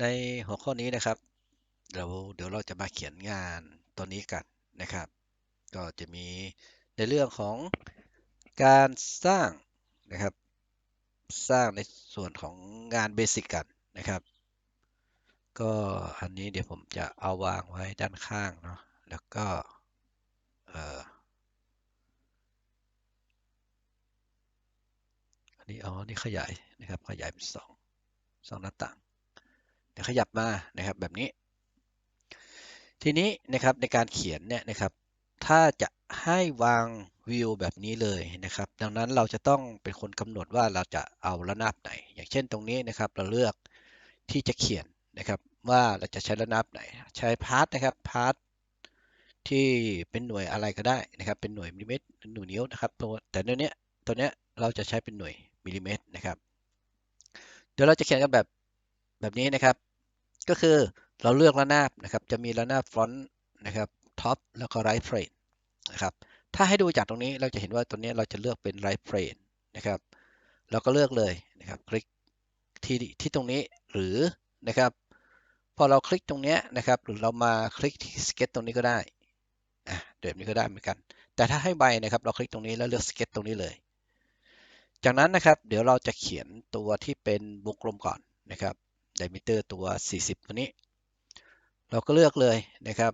ในหัวข้อนี้นะครับเราเดี๋ยวเราจะมาเขียนงานตัวนี้กันนะครับ ก็จะมีในเรื่องของการสร้างนะครับ สร้างในส่วนของงานเบสิกกันนะครับ ก็อันนี้เดี๋ยวผมจะเอาวางไว้ด้านข้างเนาะแล้วก็อันนี้อ๋อนี่ขยายนะครับขยายเป็นสองสองหน้าต่าง ขยับมานะครับแบบนี้ ทีนี้นะครับในการเขียนเนี่ยนะครับ ถ้าจะให้วางวิวแบบนี้เลยนะครับ ดังนั้นเราจะต้องเป็นคนกำหนดว่าเราจะเอาระนาบไหน อย่างเช่นตรงนี้นะครับ เราเลือกที่จะเขียนนะครับว่าเราจะใช้ระนาบไหน ใช้พาร์ทนะครับพาร์ทที่เป็นหน่วยอะไรก็ได้นะครับ เป็นหน่วยมิลลิเมตรหน่วยนิ้วนะครับตัวแต่ตัวเนี้ยตัวเนี้ยเราจะใช้เป็นหน่วยมิลลิเมตรนะครับ เดี๋ยวเราจะเขียนกันแบบแบบนี้นะครับ ก็คือเราเลือกระนาบนะครับ จะมีระนาบฟรอนต์นะครับท็อปแล้วก็ไรท์เฟรนนะครับ ถ้าให้ดูจากตรงนี้เราจะเห็นว่าตัวนี้เราจะเลือกเป็นไรท์เฟรนนะครับเราก็เลือกเลยนะครับ คลิกที่ที่ตรงนี้หรือนะครับ พอเราคลิกตรงนี้นะครับ หรือเรามาคลิกที่สเก็ตตรงนี้ก็ได้อะแบบนี้ก็ได้เหมือนกัน แต่ถ้าให้ใบนะครับ เราคลิกตรงนี้แล้วเลือกสเก็ตตรงนี้เลย จากนั้นนะครับ เดี๋ยวเราจะเขียนตัวที่เป็นวงกลมก่อนนะครับ diameter ตัว 40 ตัวนี้ เราก็เลือกเลยนะครับ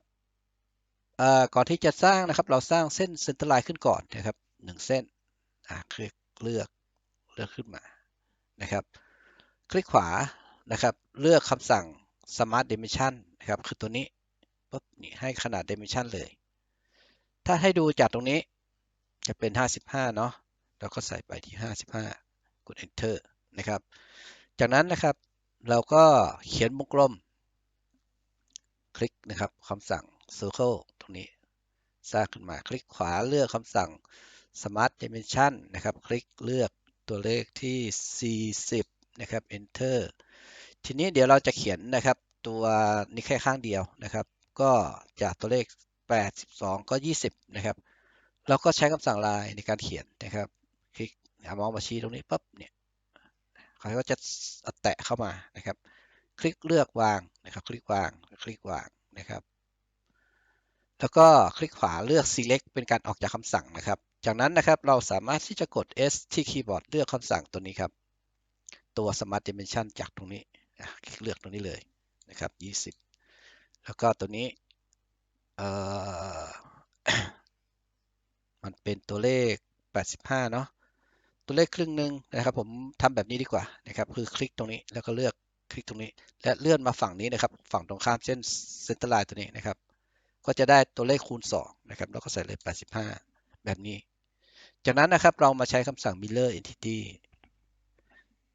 ก่อนที่จะสร้างนะครับเราสร้างเส้นเซนเตอร์ไลน์ขึ้นก่อนนะครับหนึ่งเส้นคลิกเลือกเลือกขึ้นมานะครับ คลิกขวานะครับ เลือกคำสั่ง Smart Dimension นะครับคือตัวนี้ปุ๊บนี่ให้ขนาด Dimension เลย ถ้าให้ดูจากตรงนี้จะเป็น 55 เนาะเราก็ใส่ไปที่ 55 กด Enter นะครับ จากนั้นนะครับ เราก็เขียนวงกลม คลิกนะครับคำสั่ง Circle ตรงนี้สร้างขึ้นมาคลิกขวาเลือกคำสั่ง Smart Dimension นะครับ คลิกเลือกตัวเลขที่ 40 นะครับ Enter ทีนี้เดี๋ยวเราจะเขียนนะครับตัวนี้แค่ข้างเดียวนะครับ ก็จากตัวเลข 82 ก็ 20 นะครับ เราก็ใช้คำสั่งลายในการเขียนนะครับ คลิกเอามาส์มาชี้ตรงนี้ปั๊บเนี่ย เขาก็จะแตะเข้ามานะครับ คลิกเลือกวางนะครับ คลิกวางคลิกวางนะครับ แล้วก็คลิกขวาเลือก select เป็นการออกจากคำสั่งนะครับ จากนั้นนะครับเราสามารถที่จะกด S ที่คีย์บอร์ดเลือกคำสั่งตัวนี้ครับ ตัว Smart Dimension จากตรงนี้คลิกเลือกตรงนี้เลยนะครับ 20 แล้วก็ตัวนี้มันเป็นตัวเลข 85 เนาะ ตัวเลขครึ่งหนึ่งนะครับ ผมทำแบบนี้ดีกว่านะครับคือคลิกตรงนี้แล้วก็เลือกคลิกตรงนี้ และเลื่อนมาฝั่งนี้นะครับ ฝั่งตรงข้ามเส้นเซนเตอร์ไลน์ตัวนี้นะครับ ก็จะได้ตัวเลขคูณ2นะครับแล้วก็ใส่เลย85 แบบนี้ จากนั้นนะครับเรามาใช้คำสั่ง mirror entity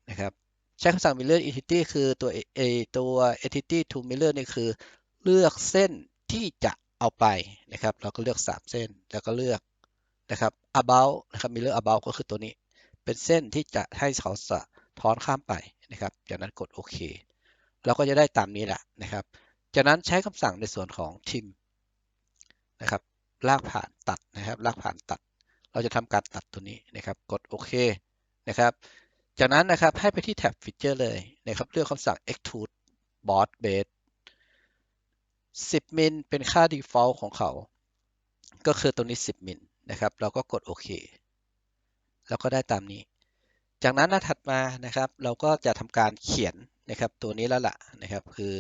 นะครับใช้คำสั่ง mirror entity คือตัวเอตัว entity to mirror นี่คือ เลือกเส้นที่จะเอาไปนะครับ เราก็เลือก 3 เส้นแล้วก็เลือกนะครับ about นะครับ mirror about ก็คือตัวนี้ เป็นเส้นที่จะให้เขาสะท้อนข้ามไปนะครับ จากนั้นกดโอเค เราก็จะได้ตามนี้แหละนะครับ จากนั้นใช้คำสั่งในส่วนของทิมนะครับลากผ่านตัดนะครับ ลากผ่านตัด เราจะทำการตัดตัวนี้นะครับ กดโอเคนะครับจากนั้นนะครับให้ไปที่แท็บฟีเจอร์เลยนะครับเลือกคำสั่ง extrude board base 10 มิลเป็นค่า default ของเขา ก็คือตัวนี้ 10 มิลนะครับ เราก็กดโอเค แล้วก็ได้ตามนี้ จากนั้นหน้าถัดมานะครับ เราก็จะทำการเขียนนะครับ ตัวนี้แล้วล่ะนะครับ คือ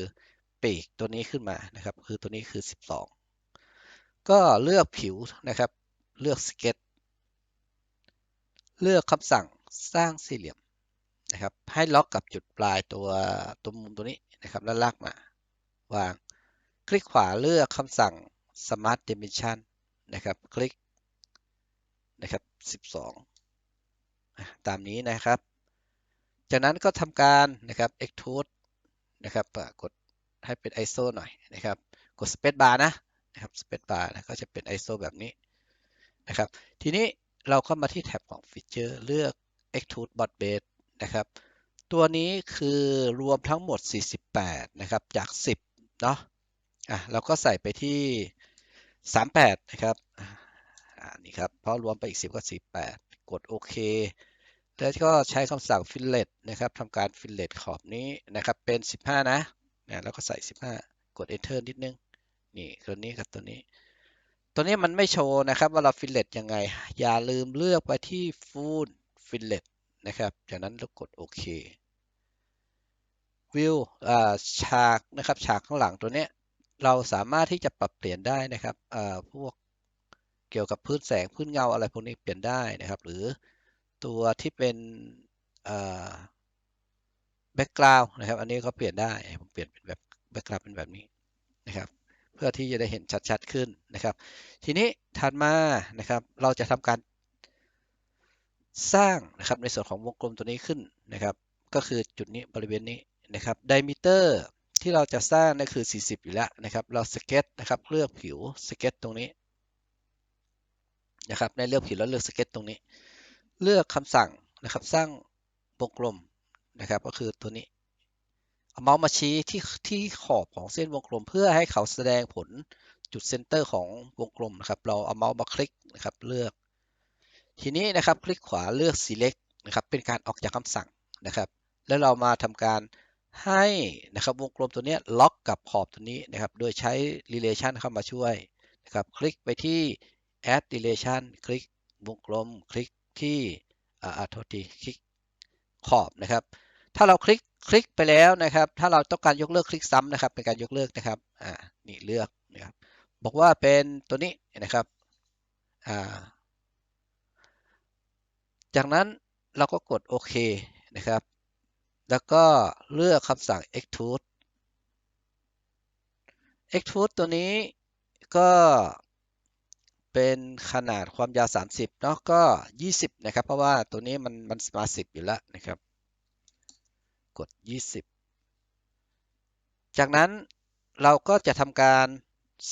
ปีกตัวนี้ขึ้นมานะครับ คือตัวนี้คือ 12 ก็เลือกผิวนะครับ เลือกสเก็ตเลือกคำสั่งสร้างสี่เหลี่ยมนะครับ ให้ล็อกกับจุดปลายตัวตัวมุมตัวนี้นะครับแล้วลากมาวาง คลิกขวาเลือกคำสั่ง Smart Dimension นะครับ คลิกนะครับ 12 ตามนี้นะครับ จากนั้นก็ทำการนะครับ extrude นะครับกดให้เป็น ISO หน่อยนะครับ กด space bar นะนะครับ space bar นะก็จะเป็น ISO แบบนี้นะครับ ทีนี้เราก็มาที่แท็บของฟีเจอร์เลือก extrude bot base นะครับ ตัวนี้คือรวมทั้งหมด 48 นะครับ จาก 10 เนาะอะเราก็ใส่ไปที่ 38 นะครับ อ่านี่ครับ เพราะรวมไปอีก 10 ก็ 48 กดโอเค แล้วก็ใช้คำสั่ง fillet นะครับทำการ fillet ขอบนี้นะครับเป็น 15 นะนะแล้วก็ใส่ 15 กด enter นิดนึง นี่ตัวนี้กับตัวนี้ ตัวนี้มันไม่โชว์นะครับว่าเรา fillet ยังไง อย่าลืมเลือกไปที่ full fillet นะครับจากนั้นเรากดโอเควิวฉากนะครับฉากข้างหลังตัวนี้เราสามารถที่จะปรับเปลี่ยนได้นะครับพวกเกี่ยวกับพื้นแสงพื้นเงาอะไรพวกนี้เปลี่ยนได้นะครับ หรือ ตัวที่เป็นแบ็กกราวน์นะครับ อันนี้ก็เปลี่ยนได้ ผมเปลี่ยนเป็นแบบแบ็กกราวน์เป็นแบบนี้นะครับ เพื่อที่จะได้เห็นชัดๆขึ้นนะครับ ทีนี้ถัดมานะครับ เราจะทำการสร้างนะครับในส่วนของวงกลมตัวนี้ขึ้นนะครับ ก็คือจุดนี้บริเวณนี้นะครับไดมิเตอร์ที่เราจะสร้างนั่นคือ 40 อยู่แล้วนะครับ เราสเก็ตนะครับเลือกผิวสเก็ตตรงนี้นะครับในเลือกผิวแล้วเลือกสเก็ตตรงนี้ เลือกคำสั่งนะครับสร้างวงกลมนะครับ ก็คือตัวนี้เอาเมาส์มาชี้ที่ที่ขอบของเส้นวงกลม เพื่อให้เขาแสดงผลจุดเซนเตอร์ของวงกลมนะครับ เราเอาเมาส์มาคลิกนะครับเลือก ทีนี้นะครับคลิกขวาเลือก select นะครับเป็นการออกจากคำสั่งนะครับ แล้วเรามาทำการให้นะครับวงกลมตัวนี้ล็อกกับขอบตัวนี้นะครับ โดยใช้ relation เข้ามาช่วยนะครับ คลิกไปที่ add relation คลิกวงกลม คลิก ที่อ่าโทษทีคลิกขอบนะครับ ถ้าเราคลิกคลิกไปแล้วนะครับ ถ้าเราต้องการยกเลิกคลิกซ้ำนะครับ เป็นการยกเลิกนะครับอ่านี่เลือกนะครับบอกว่าเป็นตัวนี้นะครับอ่าจากนั้นเราก็กดโอเคนะครับ แล้วก็เลือกคำสั่ง extrude extrude ตัวนี้ก็ เป็นขนาดความยาว 30 เนาะก็ 20 นะครับ เพราะว่าตัวนี้มันมันมา 10 อยู่แล้วนะครับ กด 20 จากนั้นเราก็จะทำการ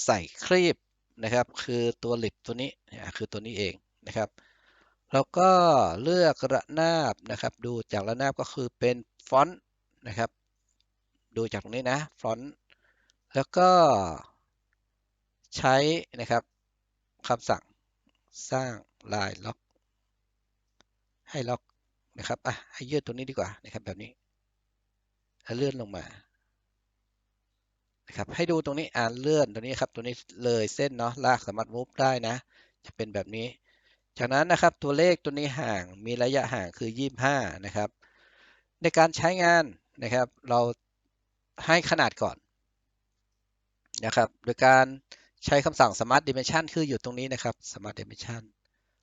ใส่ครีบนะครับ คือตัวลิปตัวนี้คือตัวนี้เองนะครับแล้วก็เลือกระนาบนะครับ ดูจากระนาบก็คือเป็นฟอนต์นะครับ ดูจากตรงนี้นะฟอนต์แล้วก็ใช้นะครับ คำสั่งสร้างลายล็อก ให้ล็อกนะครับอะให้ยืดตัวนี้ดีกว่านะครับแบบนี้แล้วเลื่อนลงมานะครับให้ดูตรงนี้อ่านเลื่อนตรงนี้ครับตัวนี้เลยเส้นเนาะลากสามารถมูฟได้นะ จะเป็นแบบนี้ จากนั้นนะครับตัวเลขตัวนี้ห่างมีระยะห่างคือ 25 นะครับ ในการใช้งานนะครับ เราให้ขนาดก่อนนะครับ โดยการ ใช้คำสั่ง smart dimension คืออยู่ตรงนี้นะครับ smart dimension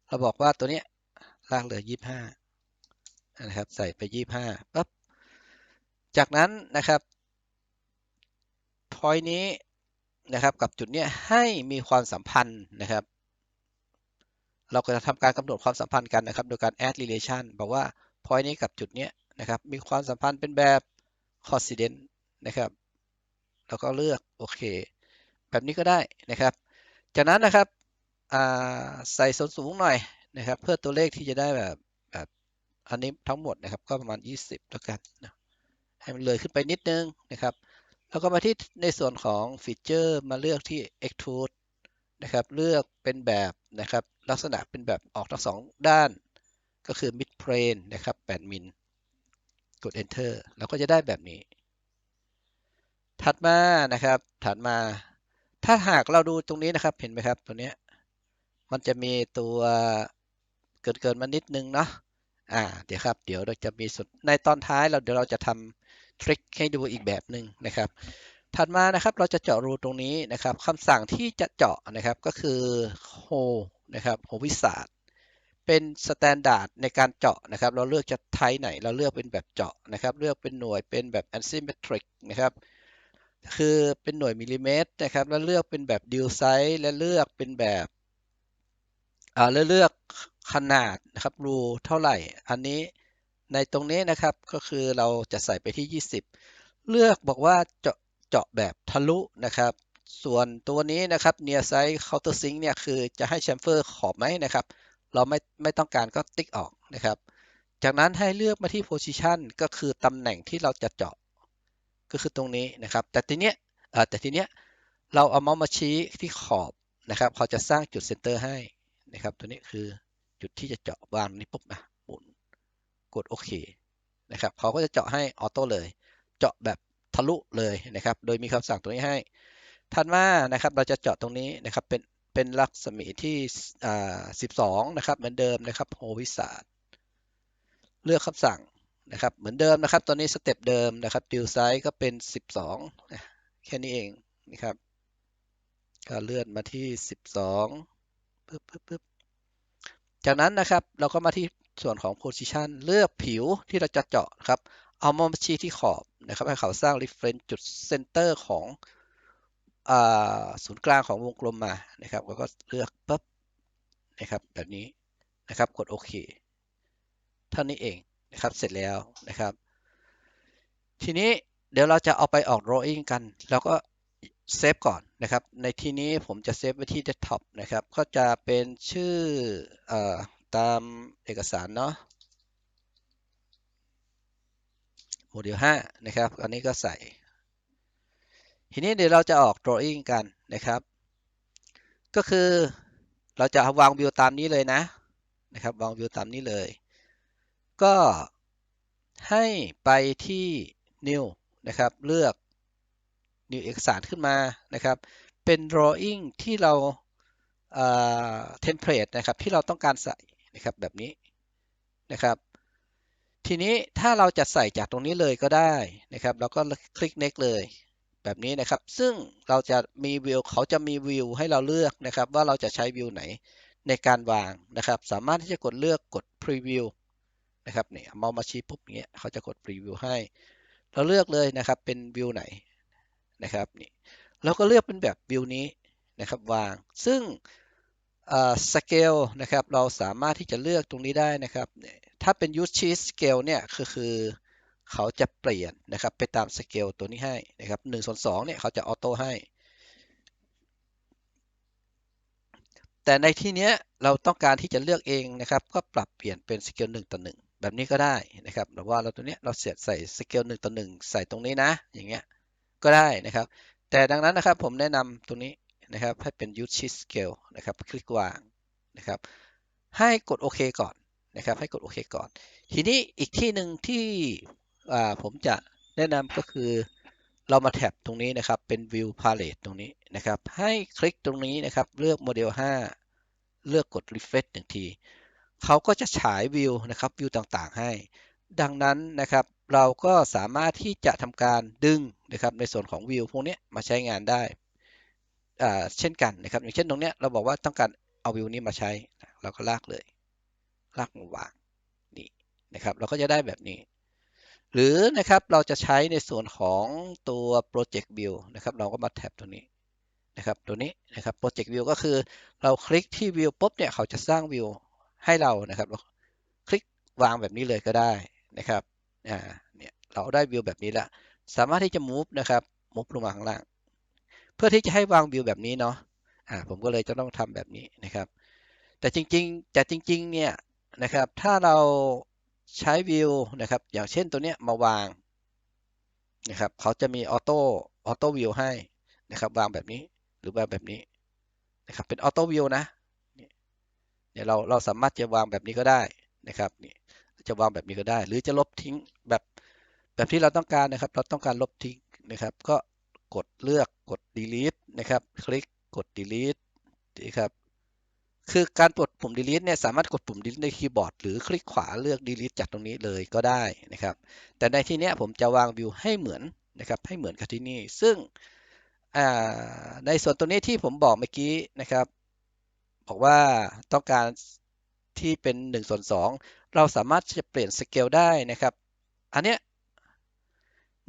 เราบอกว่าตัวนี้ลากเหลือ 25 นะครับ ใส่ไป 25ปั๊บ จากนั้นนะครับ point นี้นะครับกับจุดนี้ให้มีความสัมพันธ์นะครับ เราก็จะทำการกำหนดความสัมพันธ์กันนะครับ โดยการ add relation บอกว่า point นี้กับจุดนี้นะครับ มีความสัมพันธ์เป็นแบบ coincident นะครับ แล้วก็เลือกโอเค แบบนี้ก็ได้นะครับ จากนั้นนะครับใส่ส่วนสูงหน่อยนะครับ เพื่อตัวเลขที่จะได้แบบแบบอันนี้ทั้งหมดนะครับ ก็ประมาณ 20แล้วกันนะให้มันเลยขึ้นไปนิดนึงนะครับ แล้วก็มาที่ในส่วนของฟีเจอร์มาเลือกที่ extrude นะครับ เลือกเป็นแบบนะครับ ลักษณะเป็นแบบออกทั้งสองด้าน ก็คือ mid plane นะครับ8มิลกด enter เราก็จะได้แบบนี้ ถัดมานะครับ ถัดมา ถ้าหากเราดูตรงนี้นะครับเห็นไหมครับตัวนี้มันจะมีตัวเกินเกินมานิดนึงเนาะอ่าเดี๋ยวครับเดี๋ยวเราจะมีสุดในตอนท้ายเราเดี๋ยวเราจะทำทริคให้ดูอีกแบบหนึ่งนะครับ ถัดมานะครับเราจะเจาะรูตรงนี้นะครับคำสั่งที่จะเจาะนะครับก็คือโฮนะครับโฮวิสาดเป็นสแตนดาร์ดในการเจาะนะครับ เราเลือกจะไทไหน เราเลือกเป็นแบบเจาะนะครับ เลือกเป็นหน่วยเป็นแบบ asymmetric นะครับ คือเป็นหน่วยมิลลิเมตรนะครับ แล้วเลือกเป็นแบบดิวไซส์และเลือกเป็นแบบอ่าเลือกขนาดนะครับรูเท่าไหร่ อันนี้ในตรงนี้นะครับก็คือเราจะใส่ไปที่ 20 เลือกบอกว่าเจาะเจาะแบบทะลุนะครับ ส่วนตัวนี้นะครับ near side counter sink เนี่ยคือจะให้แชมเฟอร์ขอบไหมนะครับ เราไม่ไม่ต้องการก็ติ๊กออกนะครับ จากนั้นให้เลือกมาที่ position ก็คือตำแหน่งที่เราจะเจาะ ก็คือตรงนี้นะครับ แต่ทีเนี้ยแต่ทีเนี้ยเราเอาเมาส์มาชี้ที่ขอบนะครับเขาจะสร้างจุดเซนเตอร์ให้นะครับ ตัวนี้คือจุดที่จะเจาะวางนี้ปุ๊บนะหมุนกดโอเคนะครับเขาก็จะเจาะให้ออโต้เลย เจาะแบบทะลุเลยนะครับ โดยมีคำสั่งตรงนี้ให้ถัดมานะครับเราจะเจาะตรงนี้นะครับเป็นเป็นรัศมีที่อ่า12นะครับเหมือนเดิมนะครับโฮวิสาดเลือกคำสั่ง นะครับ เหมือนเดิมนะครับ ตอนนี้สเต็ปเดิมนะครับดิวไซส์ก็เป็น 12 แค่นี้เองนะครับก็เลื่อนมาที่ 12ปึ๊บปึ๊บปึ๊บจากนั้นนะครับเราก็มาที่ส่วนของ position เลือกผิวที่เราจะเจาะครับ เอามาชี้ที่ขอบนะครับ ให้เขาสร้าง reference จุด center ของศูนย์กลางของวงกลมมานะครับแล้วก็เลือกปุ๊บนะครับแบบนี้นะครับกดโอเคเท่านี้เอง นะครับ เสร็จแล้วนะครับ ทีนี้เดี๋ยวเราจะเอาไปออก drawing กัน แล้วก็เซฟก่อนนะครับ ในที่นี้ผมจะเซฟไว้ที่ desktop นะครับ ก็จะเป็นชื่อออตามเอกสารเนาะโมเดล5นะครับ อันนี้ก็ใส่ ทีนี้เดี๋ยวเราจะออก drawing กันนะครับ ก็คือเราจะวางวิวตามนี้เลยนะนะครับ วางวิวตามนี้เลย ก็ให้ไปที่ new นะครับ เลือก new เอกสารขึ้นมานะครับ เป็น drawing ที่เราเอ่อ template นะครับที่เราต้องการใส่นะครับแบบนี้นะครับ ทีนี้ถ้าเราจะใส่จากตรงนี้เลยก็ได้นะครับเราก็คลิก next เลยแบบนี้นะครับ ซึ่งเราจะมีวิวเขาจะมีวิวให้เราเลือกนะครับ ว่าเราจะใช้วิวไหนในการวางนะครับ สามารถที่จะกดเลือกกด preview นะครับเนี่ยเมาส์มาชี้ปุ๊บเงี้ยเขาจะกด preview ให้ เราเลือกเลยนะครับเป็นวิวไหนนะครับนี่เราก็เลือกเป็นแบบวิวนี้นะครับวาง ซึ่งสเกลนะครับเราสามารถที่จะเลือกตรงนี้ได้นะครับเนี่ยถ้าเป็น use sheet scale เนี่ยคือคือเขาจะเปลี่ยนนะครับไปตามสเกลตัวนี้ให้นะครับ1ส่วน2เนี่ยเขาจะออโต้ให้ แต่ในที่เนี้ยเราต้องการที่จะเลือกเองนะครับ ก็ปรับเปลี่ยนเป็นสเกล1ต่อ1 แบบนี้ก็ได้นะครับหรือว่าเราตัวเนี้ยเราเสียดใส่สเกล1ต่อ1ใส่ตรงนี้นะ อย่างเงี้ยก็ได้นะครับ แต่ดังนั้นนะครับผมแนะนำตรงนี้นะครับให้เป็น use sheet scale นะครับ คลิกวางนะครับ ให้กดโอเคก่อนนะครับ ให้กดโอเคก่อน ทีนี้อีกที่หนึ่งที่ผมจะแนะนำก็คือเรามาแท็บตรงนี้นะครับ เป็น view palette ตรงนี้นะครับ ให้คลิกตรงนี้นะครับ เลือกโมเดล 5 เลือกกด refresh หนึ่งที เขาก็จะฉายวิวนะครับวิวต่างๆ ให้ ดังนั้นนะครับเราก็สามารถที่จะทำการดึงนะครับในส่วนของวิวพวกนี้มาใช้งานได้เช่นกันนะครับ อย่างเช่นตรงนี้เราบอกว่าต้องการเอาวิวนี้มาใช้ เราก็ลากเลย ลากมาวางนี่นะครับ เราก็จะได้แบบนี้ หรือนะครับเราจะใช้ในส่วนของตัว Project View นะครับ เราก็มาแท็บตัวนี้นะครับ ตัวนี้นะครับ Project View ก็คือเราคลิกที่วิวปุ๊บเนี่ยเขาจะสร้างวิว ให้เรานะครับเราคลิกวางแบบนี้เลยก็ได้นะครับอ่าเนี่ยเราได้วิวแบบนี้ละสามารถที่จะ move นะครับ move ลงมาข้างล่าง เพื่อที่จะให้วางวิวแบบนี้เนาะอ่าผมก็เลยจะต้องทำแบบนี้นะครับ แต่จริงๆแต่จริงๆเนี่ยนะครับถ้าเราใช้วิวนะครับ อย่างเช่นตัวเนี้ยมาวางนะครับเขาจะมีออโต้ออโต้วิวให้นะครับวางแบบนี้หรือวางแบบนี้นะครับเป็นออโต้วิวนะ เนี่ยเราเราสามารถจะวางแบบนี้ก็ได้นะครับนี่จะวางแบบนี้ก็ได้ หรือจะลบทิ้งแบบแบบที่เราต้องการนะครับ เราต้องการลบทิ้งนะครับ ก็กดเลือกกด delete นะครับ คลิกกด delete นะครับคือการกดปุ่ม delete เนี่ยสามารถกดปุ่ม delete ในคีย์บอร์ดหรือคลิกขวาเลือก delete จากตรงนี้เลยก็ได้นะครับ แต่ในที่นี้ผมจะวางวิวให้เหมือนนะครับ ให้เหมือนกับที่นี่ ซึ่งในส่วนตรงนี้ที่ผมบอกเมื่อกี้นะครับ บอกว่าต้องการที่เป็น1ส่วน2เราสามารถจะเปลี่ยนสเกลได้นะครับ อันเนี้ย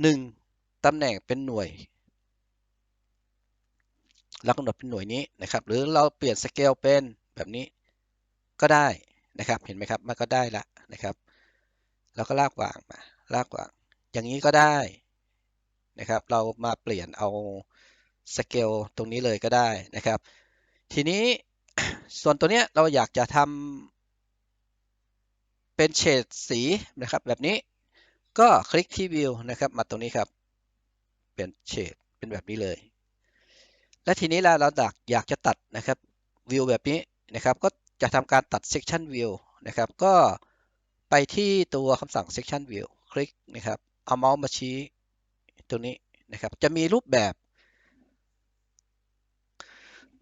1ตำแหน่งเป็นหน่วยเรากำหนดเป็นหน่วยนี้นะครับ หรือเราเปลี่ยนสเกลเป็นแบบนี้ก็ได้นะครับ เห็นไหมครับ มันก็ได้ละนะครับ เราก็ลากวางมา ลากวาง อย่างนี้ก็ได้นะครับ เรามาเปลี่ยนเอาสเกลตรงนี้เลยก็ได้นะครับ ทีนี้ ส่วนตัวเนี้ยเราอยากจะทำเป็นเฉดสีนะครับ แบบนี้ก็คลิกที่วิวนะครับ มาตรงนี้ครับ เปลี่ยนเฉดเป็นแบบนี้เลย และทีนี้เราเราอยากอยากจะตัดนะครับวิวแบบนี้นะครับ ก็จะทำการตัด section view นะครับ ก็ไปที่ตัวคำสั่ง section view คลิกนะครับ เอาเมาส์มาชี้ตรงนี้นะครับ จะมีรูปแบบ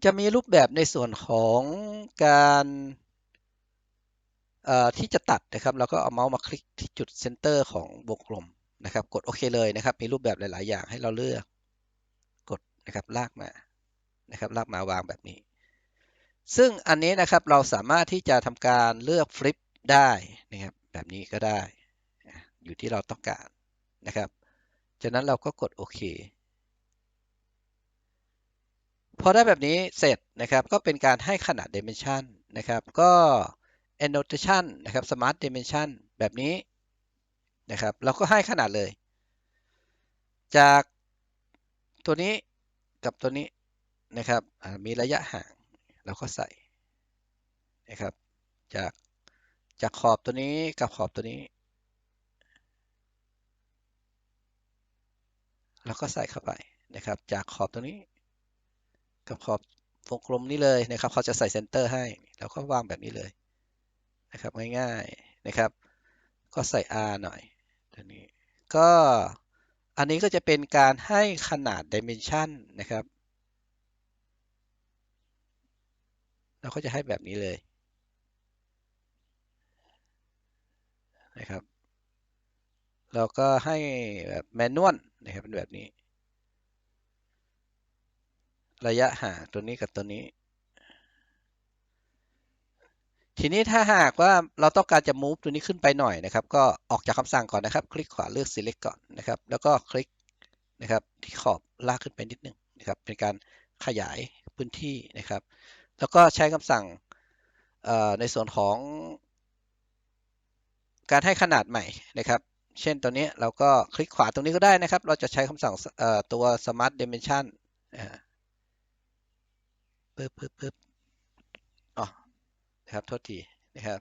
จะมีรูปแบบในส่วนของการที่จะตัดนะครับเราก็เอาเมาส์มาคลิกที่จุดเซนเตอร์ของวงกลมนะครับ กดโอเคเลยนะครับ มีรูปแบบหลาย ๆ อย่างให้เราเลือก กดนะครับลากมานะครับลากมาวางแบบนี้ ซึ่งอันนี้นะครับเราสามารถที่จะทำการเลือกฟลิปได้นะครับแบบนี้ก็ได้ อยู่ที่เราต้องการนะครับจากนั้นเราก็กดโอเค พอได้แบบนี้เสร็จนะครับก็เป็นการให้ขนาด dimension นะครับ ก็ annotation นะครับ smart dimension แบบนี้นะครับเราก็ให้ขนาดเลย จากตัวนี้กับตัวนี้นะครับมีระยะห่างเราก็ใส่นะครับ จากจากขอบตัวนี้กับขอบตัวนี้เราก็ใส่เข้าไปนะครับ จากขอบตัวนี้ กับขอบวงกลมนี้เลยนะครับเขาจะใส่เซนเตอร์ให้เราก็วางแบบนี้เลยนะครับง่ายๆนะครับ ก็ใส่ R หน่อยตัวนี้ก็อันนี้ก็จะเป็นการให้ขนาด dimension นะครับเราก็จะให้แบบนี้เลยนะครับเราก็ให้แบบแมนนวลนะครับเป็นแบบนี้ ระยะห่างตัวนี้กับตัวนี้ ทีนี้ถ้าหากว่าเราต้องการจะ move ตัวนี้ขึ้นไปหน่อยนะครับ ก็ออกจากคำสั่งก่อนนะครับ คลิกขวาเลือก select ก่อนนะครับ แล้วก็คลิกนะครับ ที่ขอบลากขึ้นไปนิดนึงนะครับ เป็นการขยายพื้นที่นะครับ แล้วก็ใช้คำสั่งในส่วนของ การให้ขนาดใหม่นะครับ เช่นตัวนี้เราก็คลิกขวาตรงนี้ก็ได้นะครับ เราจะใช้คำสั่งตัว smart dimension ปึ๊บปึ๊บปึ๊บอ๋อนะครับโทษทีนะครับ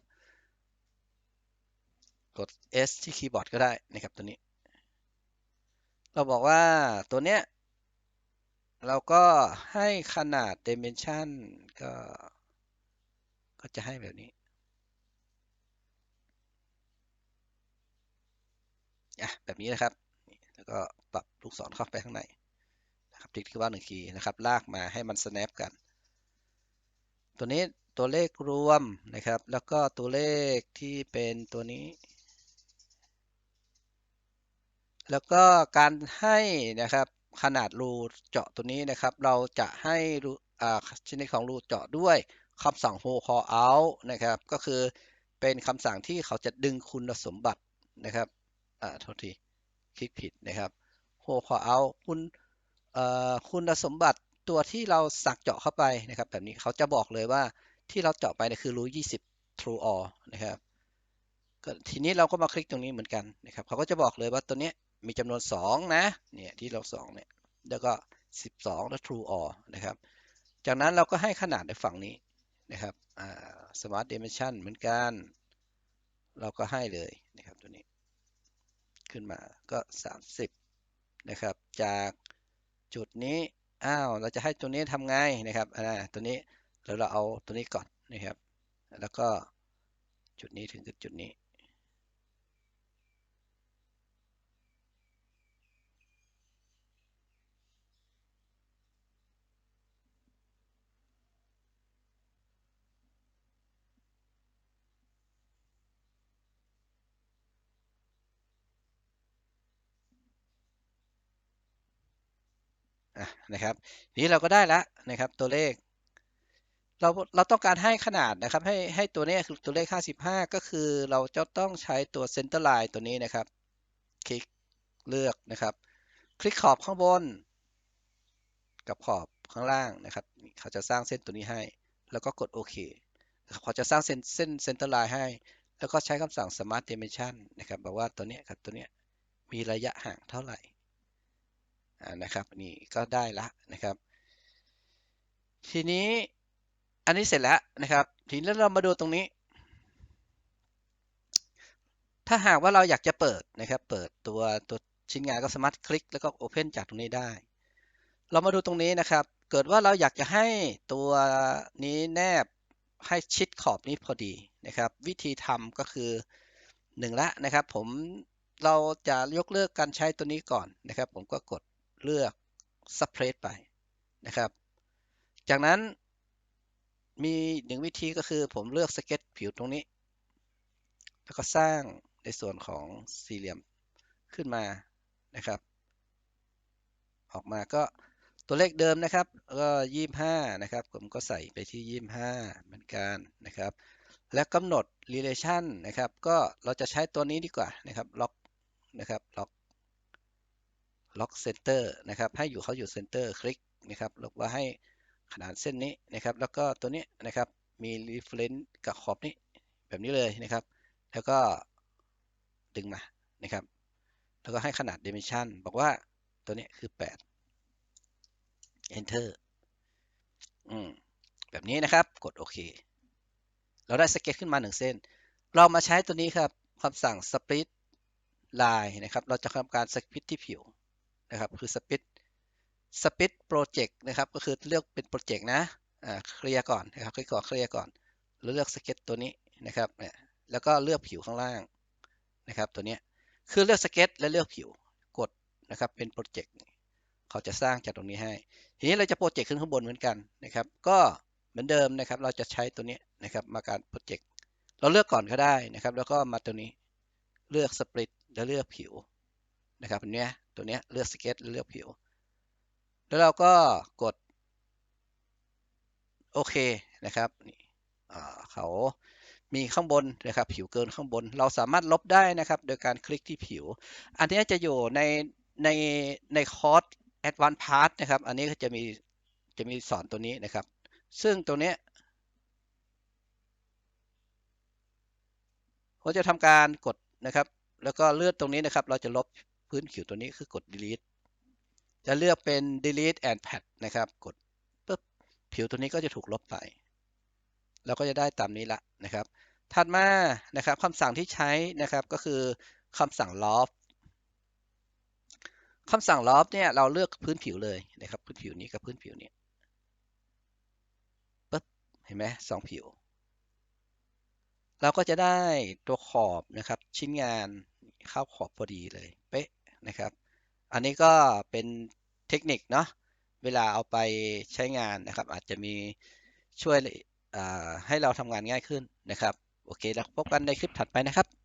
กด S ที่คีย์บอร์ดก็ได้นะครับตัวนี้ เราบอกว่าตัวเนี้ย เราก็ให้ขนาด dimension ก็ ก็จะให้แบบนี้อะแบบนี้นะครับ แล้วก็ปรับลูกศรเข้าไปข้างในนะครับคลิกที่ว่าหนึ่งคีย์นะครับ ลากมาให้มัน snap กัน ตัวนี้ตัวเลขรวมนะครับ แล้วก็ตัวเลขที่เป็นตัวนี้ แล้วก็การให้นะครับขนาดรูเจาะตัวนี้นะครับ เราจะให้รูชนิดของรูเจาะด้วยคำสั่ง hold call out นะครับ ก็คือเป็นคำสั่งที่เขาจะดึงคุณสมบัตินะครับอ่าโทษทีคลิกผิดนะครับ hold call out คุณคุณสมบัติ ตัวที่เราสักเจาะเข้าไปนะครับ แบบนี้เขาจะบอกเลยว่าที่เราเจาะไปเนี่ยคือรู20 true or นะครับทีนี้เราก็มาคลิกตรงนี้เหมือนกันนะครับเขาก็จะบอกเลยว่าตัวนี้มีจำนวน 2 นะเนี่ยที่เรา 2 เนี่ยแล้วก็ 12 แล้ว true or นะครับ จากนั้นเราก็ให้ขนาดในฝั่งนี้นะครับ smart dimension เหมือนกัน เราก็ให้เลยนะครับตัวนี้ ขึ้นมาก็ 30 นะครับ จากจุดนี้ อ้าวเราจะให้ตัวนี้ทำไงนะครับอ่าตัวนี้แล้วเราเอาตัวนี้ก่อนนะครับ แล้วก็จุดนี้ถึงจุดนี้ นะครับนี้เราก็ได้แล้วนะครับตัวเลข เราเราต้องการให้ขนาดนะครับ ให้ให้ตัวนี้คือตัวเลข 55 ก็คือเราจะต้องใช้ตัว center line ตัวนี้นะครับ คลิกเลือกนะครับ คลิกขอบข้างบน กับขอบข้างล่างนะครับ เขาจะสร้างเส้นตัวนี้ให้ แล้วก็กดโอเคเขาจะสร้างเส้นเส้น center line ให้ แล้วก็ใช้คำสั่ง smart dimension นะครับบอกว่าตัวนี้กับตัวนี้มีระยะห่างเท่าไหร่ นะครับนี่ก็ได้ละนะครับ ทีนี้อันนี้เสร็จแล้วนะครับ ทีนี้เรามาดูตรงนี้ ถ้าหากว่าเราอยากจะเปิดนะครับ เปิดตัวตัวชิ้นงานก็สามารถคลิกแล้วก็โอเพนจากตรงนี้ได้ เรามาดูตรงนี้นะครับ เกิดว่าเราอยากจะให้ตัวนี้แนบให้ชิดขอบนี้พอดีนะครับ วิธีทำก็คือหนึ่งละนะครับ ผมเราจะยกเลิกการใช้ตัวนี้ก่อนนะครับ ผมก็กด เลือก suppress ไปนะครับ จากนั้นมีหนึ่งวิธีก็คือผมเลือกสเก็ตผิวตรงนี้ แล้วก็สร้างในส่วนของสี่เหลี่ยมขึ้นมานะครับ ออกมาก็ตัวเลขเดิมนะครับก็ยี่ห้านะครับ ผมก็ใส่ไปที่ยี่ห้าเหมือนกันนะครับ และกำหนด relation นะครับ ก็เราจะใช้ตัวนี้ดีกว่านะครับ ล็อกนะครับ ล็อก ล็อกเซนเตอร์นะครับให้อยู่เขาอยู่เซนเตอร์คลิกนะครับแล้วว่าให้ขนาดเส้นนี้นะครับ แล้วก็ตัวนี้นะครับมี reference กับขอบนี้แบบนี้เลยนะครับ แล้วก็ดึงมานะครับ แล้วก็ให้ขนาด dimension บอกว่าตัวนี้คือ 8 enter อืมแบบนี้นะครับกดโอเค เราได้สเก็ตขึ้นมา 1 เส้น เรามาใช้ตัวนี้ครับคำสั่ง split line นะครับ เราจะทำการ split ที่ผิว นะครับคือ split split project นะครับก็คือเลือกเป็นโปรเจกต์นะอ่าเคลียร์ก่อนนะครับคลิกก่อนเคลียร์ก่อนแล้วเลือกสเก็ตตัวนี้นะครับเนี่ยแล้วก็เลือกผิวข้างล่างนะครับตัวนี้คือเลือกสเก็ตและเลือกผิวกดนะครับเป็นโปรเจกต์เขาจะสร้างจากตรงนี้ให้ ทีนี้เราจะโปรเจกต์ขึ้นข้างบนเหมือนกันนะครับก็เหมือนเดิมนะครับเราจะใช้ตัวนี้นะครับมาการโปรเจกต์เราเลือกก่อนก็ได้นะครับ แล้วก็มาตัวนี้เลือกสปริตแล้วเลือกผิว นะครับอันเนี้ยตัวเนี้ยเลือกสเก็ตเลือกผิว แล้วเราก็กด โอเคนะครับนี่เขามีข้างบนนะครับผิวเกินข้างบน เราสามารถลบได้นะครับ โดยการคลิกที่ผิว อันนี้จะอยู่ในในในคอร์ส Advanced Part นะครับ อันนี้ก็จะมีจะมีสอนตัวนี้นะครับ ซึ่งตัวเนี้ยผมจะทำการกดนะครับ แล้วก็เลือกตรงนี้นะครับ เราจะลบ พื้นผิวตัวนี้คือกด delete จะเลือกเป็น delete and pad นะครับกดปุ๊บผิวตัวนี้ก็จะถูกลบไปเราก็จะได้ตามนี้ละนะครับ ถัดมานะครับคำสั่งที่ใช้นะครับก็คือคำสั่ง loft คำสั่ง loft เนี่ยเราเลือกพื้นผิวเลยนะครับ พื้นผิวนี้กับพื้นผิวนี้ปุ๊บเห็นไหมสองผิว เราก็จะได้ตัวขอบนะครับ ชิ้นงานเข้าขอบพอดีเลย นะครับ อันนี้ก็เป็นเทคนิคเนาะเวลาเอาไปใช้งานนะครับ อาจจะมีช่วยให้เราทำงานง่ายขึ้นนะครับ โอเค แล้วพบกันในคลิปถัดไปนะครับ